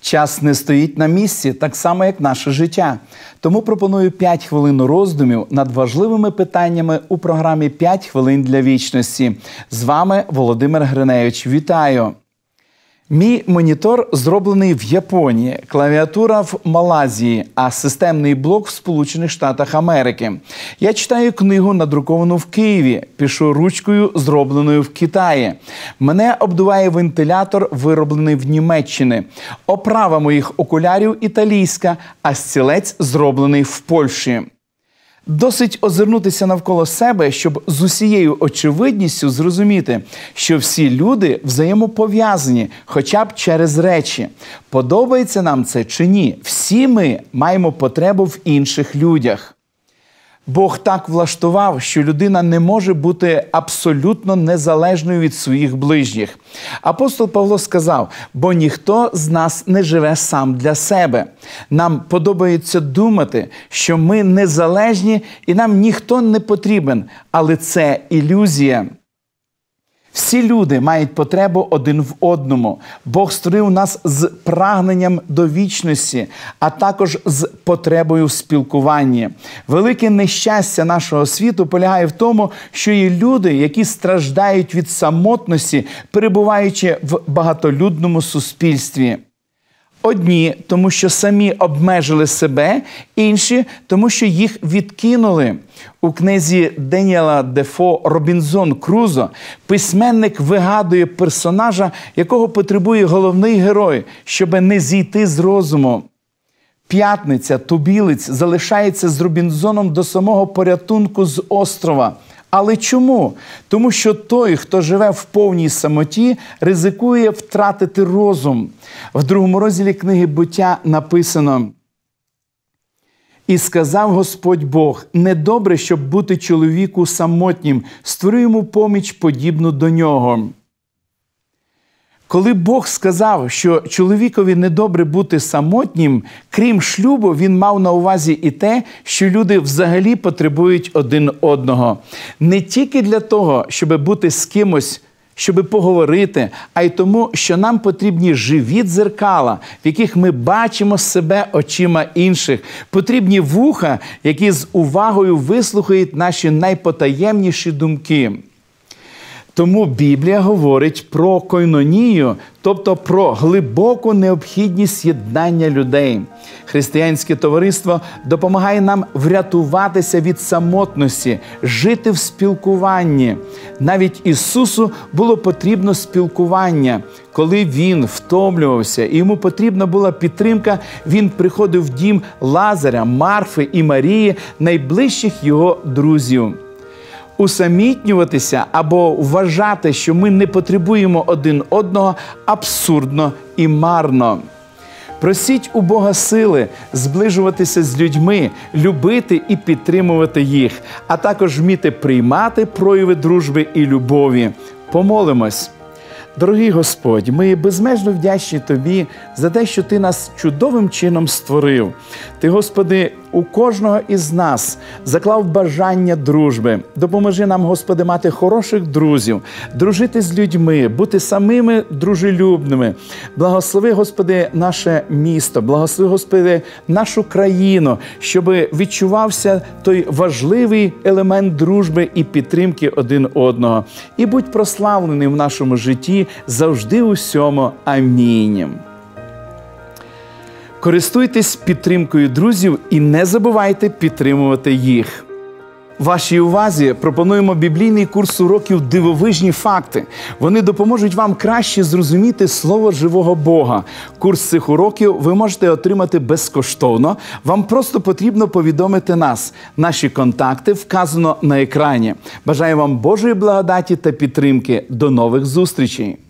Час не стоїть на місці, так само як наше життя. Тому пропоную 5 хвилин роздумів над важливими питаннями у програмі «5 хвилин для вічності. З вами Володимир Гриневич. Вітаю! Мій монітор зроблений в Японії, клавіатура в Малайзії, а системний блок в Сполучених Штатах Америки. Я читаю книгу, надруковану в Києві, пишу ручкою, зробленою в Китаї. Мене обдуває вентилятор, вироблений в Німеччині. Оправа моїх окулярів італійська, а стілець зроблений в Польщі. Досить озирнутися навколо себе, щоб з усією очевидністю зрозуміти, що всі люди взаємопов'язані, хоча б через речі. Подобається нам це чи ні? Всі ми маємо потребу в інших людях. Бог так влаштував, що людина не може бути абсолютно незалежною від своїх ближніх. Апостол Павло сказав: бо ніхто з нас не живе сам для себе. Нам подобається думати, що ми незалежні і нам ніхто не потрібен, але це ілюзія. Всі люди мають потребу один в одному. Бог створив нас з прагненням до вічності, а також з потребою в спілкуванні. Велике нещастя нашого світу полягає в тому, що є люди, які страждають від самотності, перебуваючи в багатолюдному суспільстві. Одні, тому що самі обмежили себе, інші, тому що їх відкинули. У книзі Деніела Дефо Робінзон Крузо письменник вигадує персонажа, якого потребує головний герой, щоб не зійти з розуму. П'ятниця, тубілець залишається з Робінзоном до самого порятунку з острова. Але чому? Тому що той, хто живе в повній самоті, ризикує втратити розум. В другому розділі книги буття написано. І сказав Господь Бог: недобре, щоб бути чоловіку самотнім, створю йому поміч подібну до нього. Коли Бог сказав, що чоловікові недобре бути самотнім, крім шлюбу, він мав на увазі і те, що люди взагалі потребують один одного. Не тільки для того, щоб бути з кимось. Щоб поговорити, а й тому, що нам потрібні живі дзеркала, в яких ми бачимо себе очима інших, потрібні вуха, які з увагою вислухають наші найпотаємніші думки. Тому Біблія говорить про койнонію, тобто про глибоку необхідність єднання людей. Християнське товариство допомагає нам врятуватися від самотності, жити в спілкуванні. Навіть Ісусу було потрібно спілкування. Коли Він втомлювався і йому потрібна була підтримка, він приходив в дім Лазаря, Марфи і Марії, найближчих його друзів усамітнюватися або вважати, що ми не потребуємо один одного абсурдно і марно. Просіть у Бога сили зближуватися з людьми, любити і підтримувати їх, а також вміти приймати прояви дружби і любові. Помолимось. Дорогий Господь, ми безмежно вдячні Тобі за те, що Ти нас чудовим чином створив. Ти, Господи, у кожного із нас заклав бажання дружби. Допоможи нам, Господи, мати хороших друзів, дружити з людьми, бути самими дружелюбними. Благослови, Господи, наше місто, благослови, Господи, нашу країну, щоб відчувався той важливий елемент дружби і підтримки один одного. І будь прославлений в нашому житті завжди усьому. Амінь. Користуйтесь підтримкою друзів і не забувайте підтримувати їх. Вашій увазі пропонуємо біблійний курс уроків Дивовижні факти. Вони допоможуть вам краще зрозуміти слово живого Бога. Курс цих уроків ви можете отримати безкоштовно. Вам просто потрібно повідомити нас. Наші контакти вказано на екрані. Бажаю вам Божої благодаті та підтримки. До нових зустрічей!